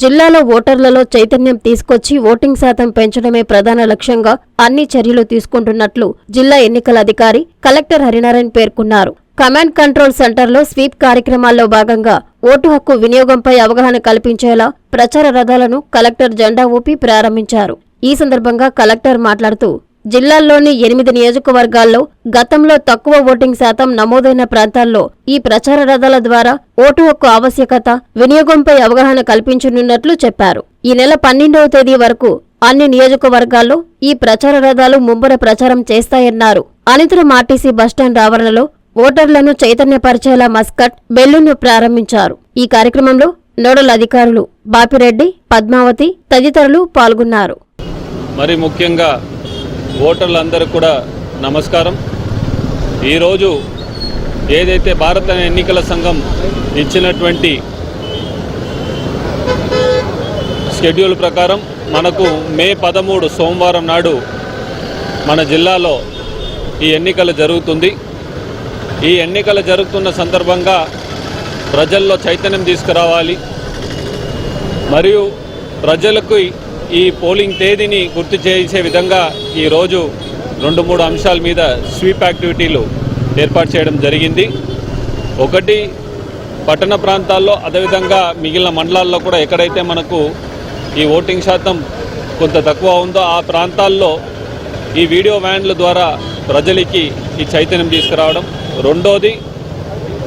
జిల్లాలో ఓటర్లలో చైతన్యం తీసుకొచ్చి ఓటింగ్ శాతం పెంచడమే ప్రధాన లక్ష్యంగా అన్ని చర్యలు తీసుకుంటున్నట్లు జిల్లా ఎన్నికల అధికారి కలెక్టర్ హరినారాయణ పేర్కొన్నారు. కమాండ్ కంట్రోల్ సెంటర్లో స్వీప్ కార్యక్రమాల్లో భాగంగా ఓటు హక్కు వినియోగంపై అవగాహన కల్పించేలా ప్రచార రథాలను కలెక్టర్ జెండా ఊపి ప్రారంభించారు. ఈ సందర్భంగా కలెక్టర్ మాట్లాడుతూ జిల్లాల్లోని ఎనిమిది నియోజకవర్గాల్లో గతంలో తక్కువ ఓటింగ్ శాతం నమోదైన ప్రాంతాల్లో ఈ ప్రచార రథాల ద్వారా ఓటు హక్కు ఆవశ్యకత వినియోగంపై అవగాహన కల్పించనున్నట్లు చెప్పారు. ఈ నెల పన్నెండవ తేదీ వరకు అన్ని నియోజకవర్గాల్లో ఈ ప్రచార రథాలు ముమ్మర ప్రచారం చేస్తాయన్నారు. అనంతరం ఆర్టీసీ బస్టాండ్ ఆవరణలో ఓటర్లను చైతన్యపరిచేలా మస్కట్ బెల్లును ప్రారంభించారు. ఈ కార్యక్రమంలో నోడల్ అధికారులు బాపిరెడ్డి పద్మావతి తదితరులు పాల్గొన్నారు. మరి ముఖ్యంగా ఓటర్లందరూ కూడా నమస్కారం. ఈరోజు ఏదైతే భారత ఎన్నికల సంఘం ఇచ్చినటువంటి షెడ్యూల్ ప్రకారం మనకు మే పదమూడు సోమవారం నాడు మన జిల్లాలో ఈ ఎన్నికలు జరుగుతుంది. ఈ ఎన్నికలు జరుగుతున్న సందర్భంగా ప్రజల్లో చైతన్యం తీసుకురావాలి. మరియు ప్రజలకు ఈ పోలింగ్ తేదీని గుర్తు చేసే విధంగా ఈరోజు రెండు మూడు అంశాల మీద స్వీప్ యాక్టివిటీలు ఏర్పాటు చేయడం జరిగింది. ఒకటి పట్టణ ప్రాంతాల్లో అదేవిధంగా మిగిలిన మండలాల్లో కూడా ఎక్కడైతే మనకు ఈ ఓటింగ్ శాతం కొంత తక్కువ ఉందో ఆ ప్రాంతాల్లో ఈ వీడియో వ్యాన్ల ద్వారా ప్రజలకి ఈ చైతన్యం తీసుకురావడం. రెండోది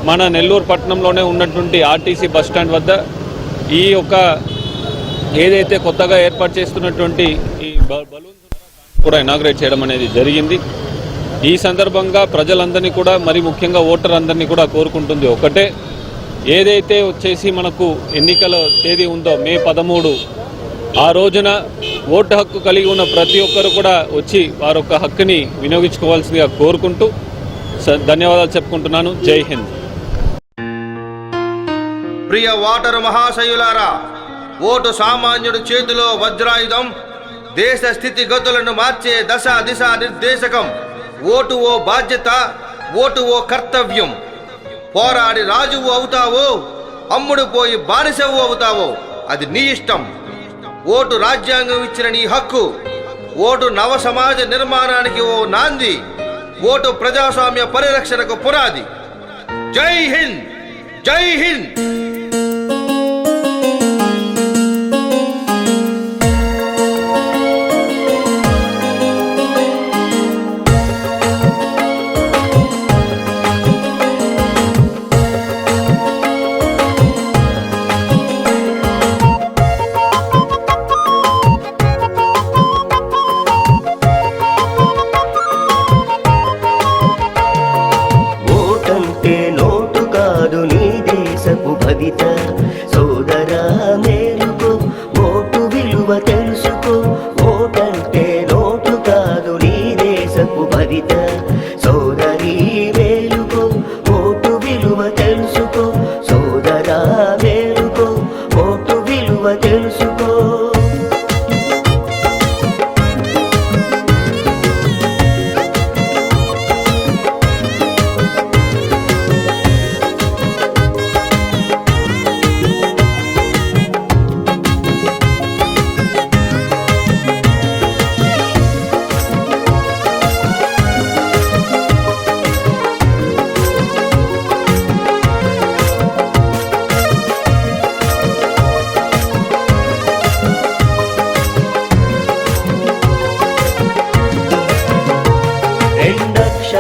మన నెల్లూరు పట్టణంలోనే ఉన్నటువంటి ఆర్టీసీ బస్ స్టాండ్ వద్ద ఈ యొక్క ఏదైతే కొత్తగా ఏర్పాటు చేస్తున్నటువంటి ఈ బ- బలూన్స్ కూడా ఇనాగ్రేట్ చేయడం అనేది జరిగింది. ఈ సందర్భంగా ప్రజలందరినీ కూడా మరి ముఖ్యంగా ఓటర్ అందరినీ కూడా కోరుకుంటుంది ఒకటే. ఏదైతే వచ్చేసి మనకు ఎన్నికల తేదీ ఉందో మే పదమూడు ఆ రోజున ఓటు హక్కు కలిగి ఉన్న ప్రతి ఒక్కరు కూడా వచ్చి వారి యొక్క హక్కుని వినియోగించుకోవాల్సిందిగా కోరుకుంటూ స- ధన్యవాదాలు చెప్పుకుంటున్నాను. జై హింద్. ప్రియ వాటర్ మహాశయులారా ఓటు సామాన్యుడి చేతిలో వజ్రాయుధం దేశ స్థితిగతులను మార్చే దశ దిశ నిర్దేశకం. ఓటు ఓ బాధ్యత ఓటు ఓ కర్తవ్యం. పోరాడి రాజువు అవుతావో అమ్ముడు పోయి బానిసవు అవుతావో అది నీ ఇష్టం. ఓటు రాజ్యాంగం ఇచ్చిన నీ హక్కు. ఓటు నవ సమాజ నిర్మాణానికి ఓ నాంది. ఓటు ప్రజాస్వామ్య పరిరక్షణకు పునాది. జై హింద్! జై హింద్! దేశపు భవిత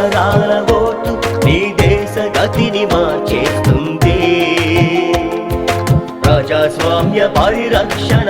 అక్షరాల ఓటు నీ దేశ గతిని మార్చేస్తుంది. ప్రజాస్వామ్య పరిరక్షణ